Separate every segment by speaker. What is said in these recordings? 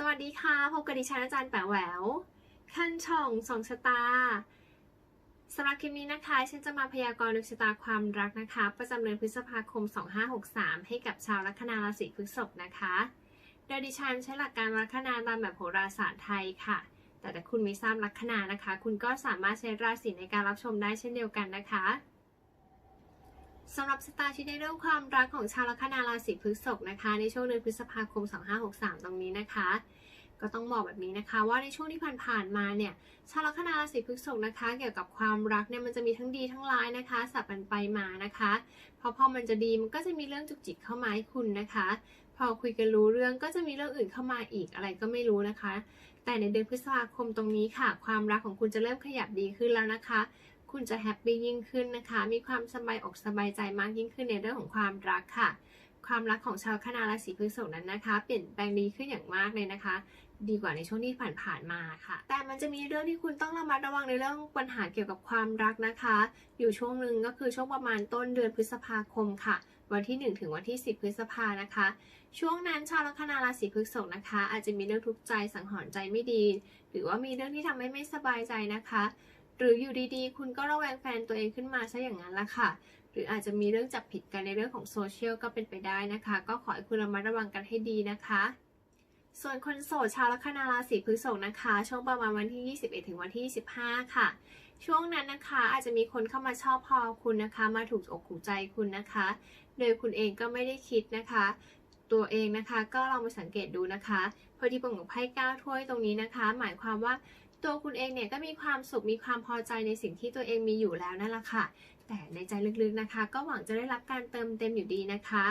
Speaker 1: สวัสดีค่ะ พบกับดิฉันอาจารย์แป๋วแหววขั้นช่องสองชะตาสำหรับคลิปนี้นะคะ ฉันจะมาพยากรณ์ดวงชะตาความรักนะคะ ประจำเดือนพฤษภาคม 2563 ให้กับชาวลัคนาราศีพฤษภนะคะ โดยดิฉันใช้หลักการลัคนาตามแบบโหราศาสตร์ไทยค่ะ แต่ถ้าคุณไม่ทราบลัคนานะคะ คุณก็สามารถใช้ราศีในการรับชมได้เช่นเดียวกันนะคะ สำหรับสตาร์ที่ในเรื่องความรักของชาวลัคนาราศีพฤษภนะคะ ในช่วงเดือนพฤษภาคม 2563 ตรงนี้นะคะ ก็ต้องบอกแบบนี้นะคะ ว่าในช่วงที่ผ่านๆมาเนี่ยชาวลัคนาราศีพฤษภนะคะ เกี่ยวกับความรักเนี่ยมันจะมีทั้งดีทั้งร้ายนะคะ สับกันไปมานะคะเพราะพอมันจะดีมันก็จะมีเรื่องจุกจิกเข้ามาให้คุณนะคะ พอคุยกันรู้เรื่องก็จะมีเรื่องอื่นเข้ามาอีกอะไรก็ไม่รู้นะคะ แต่ในเดือนพฤษภาคมตรงนี้ค่ะ ความรักของคุณจะเริ่มขยับดีขึ้นแล้วนะคะ คุณจะแฮปปี้ยิ่งขึ้นนะคะ มีความสบายอกสบายใจมากยิ่งขึ้นในเรื่องของความรักค่ะ ความรักของชาวคณะราศีพฤษภนั้นนะคะ เปลี่ยนแปลงดีขึ้นอย่างมากเลยนะคะ ดีกว่าในช่วงที่ผ่านๆมาค่ะ แต่มันจะมีเรื่องที่คุณต้องระมัดระวังในเรื่องปัญหาเกี่ยวกับความรักนะคะ อยู่ช่วงหนึ่งก็คือช่วงประมาณต้นเดือนพฤษภาคมค่ะวันที่ 1 ถึงวันที่ 10 พฤษภานะคะ ช่วงนั้นชาวลัคนาราศีพฤษภนะคะ อาจจะมีเรื่องทุกข์ใจสังหรณ์ใจไม่ดี หรือว่ามีเรื่องที่ทำให้ไม่สบายใจนะคะ หรืออยู่ดีๆ คุณก็ระแวงแฟนตัวเองขึ้นมาซะอย่างนั้นละค่ะ หรืออาจจะมีเรื่องจับผิดกันในเรื่องของโซเชียลก็เป็นไปได้นะคะ ก็ขอให้คุณระมัดระวังกันให้ดีนะคะ ส่วนคนโสดชาวลัคนาราศีพฤษภนะคะ ช่วงประมาณวันที่ 21 ถึงวันที่ 25 ค่ะ ช่วงนั้นนะคะอาจจะมีคนเข้ามาชอบพอคุณนะคะ มาถูกอกถูกใจคุณนะคะ โดยคุณเองก็ไม่ได้คิดนะคะตัวเองนะคะก็ลองไปสังเกตดูนะคะ พอดีปงของไพ่ก้าถ้วยตรงนี้นะคะ หมายความว่า ตัวคุณเองเนี่ยก็มีความสุขมีความพอใจในสิ่งที่ตัวเองมีอยู่แล้วนั่นแหละค่ะ แต่ในใจลึกๆนะคะ ก็หวังจะได้รับการเติมเต็มอยู่ดีนะคะ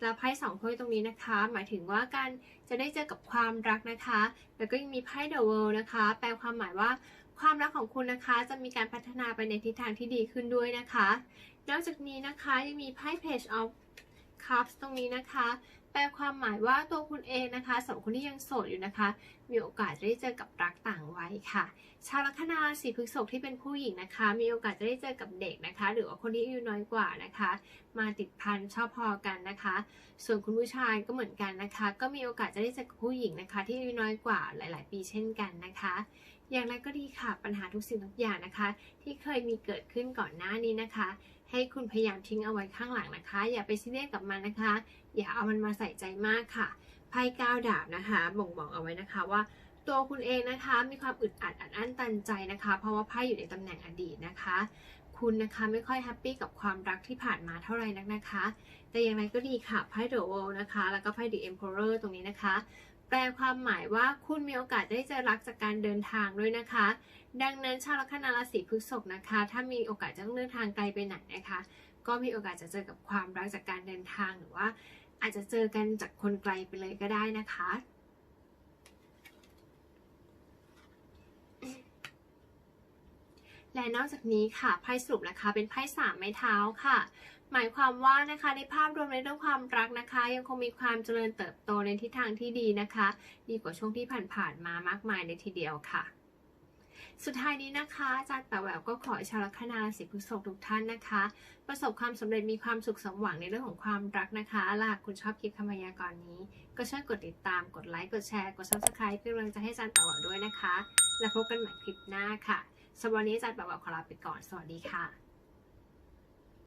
Speaker 1: แล้วไพ่สองถ้วยตรงนี้นะคะ หมายถึงว่าการจะได้เจอกับความรักนะคะ แล้วก็ยังมีไพ่ The World นะคะ แปลความหมายว่าความรักของคุณนะคะ จะมีการพัฒนาไปในทิศทางที่ดีขึ้นด้วยนะคะ นอกจากนี้นะคะยังมีไพ่ Page of Cups ตรงนี้นะคะ แปลความหมายว่าตัวคุณเองนะคะสำหรับคนที่ยังโสดอยู่นะคะ มีโอกาสจะได้เจอกับรักต่างวัยค่ะ ชาวลัคนาราศีพฤษภที่เป็นผู้หญิงนะคะ มีโอกาสจะได้เจอกับเด็กนะคะ หรือว่าคนที่อายุน้อยกว่านะคะ มาติดพันชอบพอกันนะคะ ส่วนคุณผู้ชายก็เหมือนกันนะคะ ก็มีโอกาสจะได้เจอกับผู้หญิงนะคะ ที่อายุน้อยกว่าหลาย ๆ ปีเช่นกันนะคะ อย่างไรก็ดีค่ะปัญหาทุกสิ่งทุกอย่างนะคะ ที่เคยมีเกิดขึ้นก่อนหน้านี้นะคะ ให้คุณพยายามทิ้งเอาไว้ข้างหลังนะคะ อย่าไปซีเรียสกับมันนะคะ อย่าเอามันมาใส่ใจมากค่ะไพ่ก้าวดาบนะคะ บ่งบอกเอาไว้นะคะว่าตัวคุณเองนะคะมีความอึดอัดอัดอั้นตันใจนะคะ เพราะว่าไพ่อยู่ในตำแหน่งอดีตนะคะ คุณนะคะไม่ค่อยแฮปปี้กับความรักที่ผ่านมาเท่าไหร่นักนะคะ แต่อย่างไรก็ดีค่ะไพ่ The World นะคะ แล้วก็ไพ่ The Emperor ตรงนี้นะคะ แปลความหมายว่าคุณมีโอกาสได้เจอรักจากการเดินทางด้วยนะคะ ดังนั้นชาวลัคนาราศีพฤษภนะคะ ถ้ามีโอกาสจะต้องเดินทางไกลไปไหนนะคะ ก็มีโอกาสจะเจอกับความรักจากการเดินทางหรือว่า อาจจะเจอกันจากคนไกลไปเลยก็ได้นะคะและนอกจากนี้ค่ะไพ่สรุปนะคะเป็นไพ่สามไม้เท้าค่ะ หมายความว่านะคะในภาพรวมในเรื่องความรักนะคะ ยังคงมีความเจริญเติบโตในทิศทางที่ดีนะคะ ดีกว่าช่วงที่ผ่านๆมามากมายในทีเดียวค่ะ สุดท้ายนี้นะคะอาจารย์แปวแหววก็ขอให้ชาวลัคนาราศีพฤษภทุกท่านนะคะ ประสบความสำเร็จมีความสุขสมหวังในเรื่องของความรักนะคะหากคุณชอบคลิปคำพยากรณ์นี้ ก็ช่วยกดติดตามกดไลค์กดแชร์กด subscribe เป็นกำลังใจให้อาจารย์แปวแหววด้วยนะคะ แล้วพบกันใหม่คลิปหน้าค่ะสำหรับวันนี้อาจารย์แปวแหววขอลาไปก่อนสวัสดีค่ะ